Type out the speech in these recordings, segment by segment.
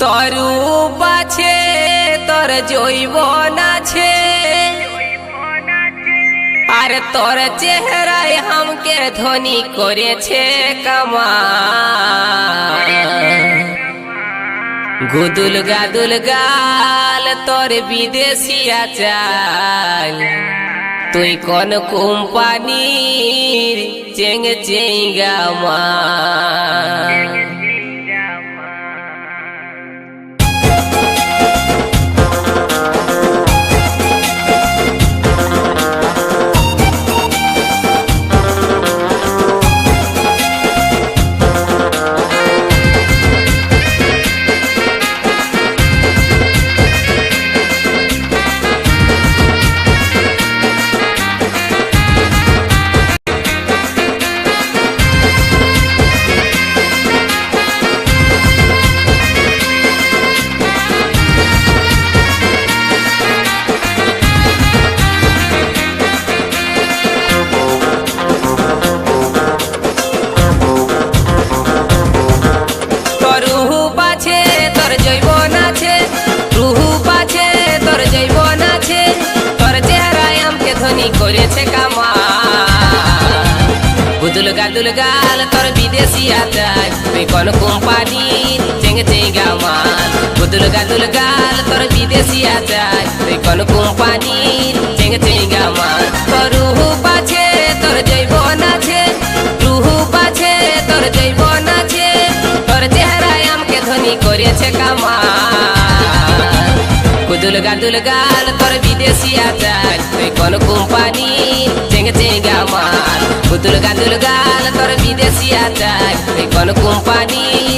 তরূপ আছে তোর জৈবন আছে আর তোর চেহারায় হামকে ধনী করেছে কামা গুদুল গাদুল গাল, তোর বিদেশি চাল তুই কোন কোম্পানির চেঙ্গ চেঙ্গা মা গুদুল গাদুল গাল তোর বিদেশি আচার তুই কোন কোম্পানির চেঙ্গে চেঙ্গা মাল গুদুল গাদুল গাল তোর কোম্পানির চেঙ্গে চেঙ্গা মাল তোর আমকে ধনী করেছে কামা গুদুল গাদুল গাল তোর বিদেশি আচার তুই কোন কোম্পানি চেঙ্গে চেঙ্গা গুদুল গাদুল গাল তোর বিদেশি আচার তুই কোন কোম্পানি চেঙ্গে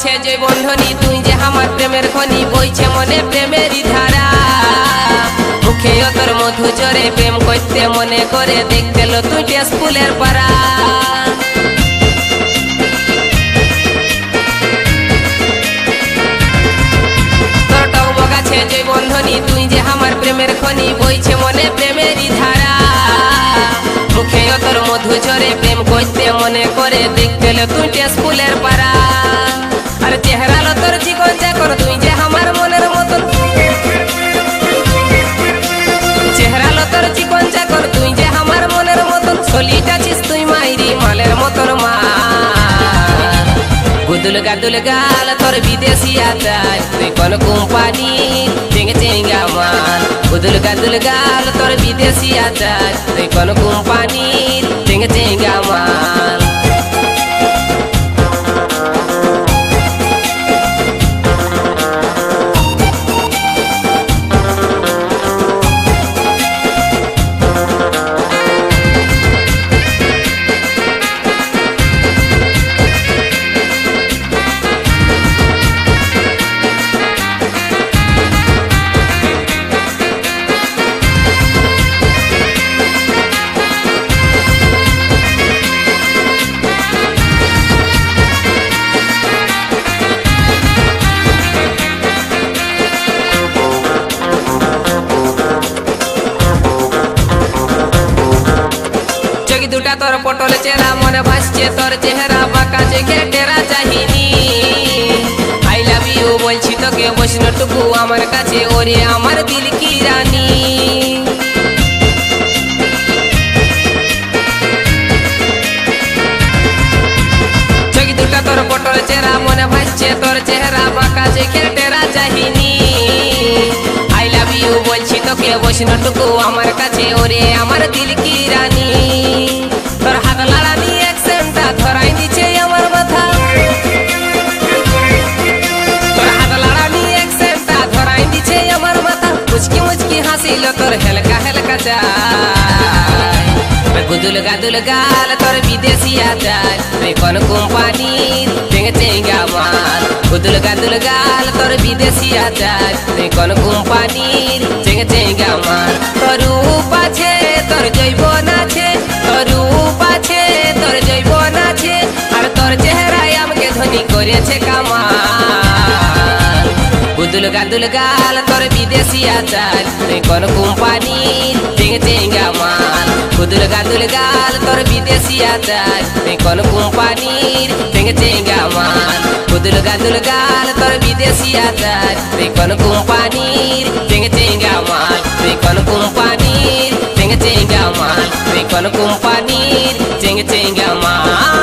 গাছে যে, বন্ধনী, তুই যে আমার প্রেমের খনি, বইছে মনে প্রেমেরই ধারা। মুখে তোর মধু জরে প্রেম করতে মনে করে, দেখতে লো তুই স্কুলের পাড়া। যে, বন্ধনী, তুই যে আমার প্রেমের খনি, বইছে মনে প্রেমেরই ধারা। মুখে তোর মধু ঝরে প্রেম করতে মনে করে, দেখতে তুই স্কুলের পাড়া। মাইরি মালের মতন মা। গুদুল গাদুল গাল তোর বিদেশি আচার। তুই কোন কোম্পানি? চেঙ্গে চেঙ্গা মাল গুদুল গাদুল গাল তোর বিদেশি আচার। তুই কোন কোম্পানি? চেঙ্গে চেঙ্গা মাল তোর পটল চেরা, মনে ভাসছে, তোর চেহারা বাঁকা চোখে টেরা চাহিনি। আই লাভ ইউ বলছি তোকে বৈষ্ণটুকু আমার কাছে, ওরে আমার দিল কি রানী? তোর পটল মনে ভাসছে, তোর চেহারা টেরা বলছি তোকে বৈষ্ণটুকু আমার কাছে, ওরে আমার দিল কি রানী? ওই দুলগাল গাল তোর বিদেশি আচার। তুই কোন কোম্পানির চেঙ্গে চেঙ্গা মাল গুদুল দুলগাল গাল তোর বিদেশি আচার। তুই কোন কোম্পানির গুদুল গাদুল গাল তোর বিদেশি আচার। তুই কোন কোম্পানির চেঙ্গে চেঙ্গা মাল। গুদুল গাদুল গাল তোর বিদেশি আচার। তুই কোন কোম্পানির চেঙ্গে চেঙ্গা মাল। গুদুল গাদুল গাল তোর বিদেশি আচার। তুই কোন কোম্পানির চেঙ্গে চেঙ্গা মাল। তুই কোন কোম্পানির চেঙ্গে চেঙ্গা মাল। তুই কোন কোম্পানির চেঙ্গে চেঙ্গা মাল।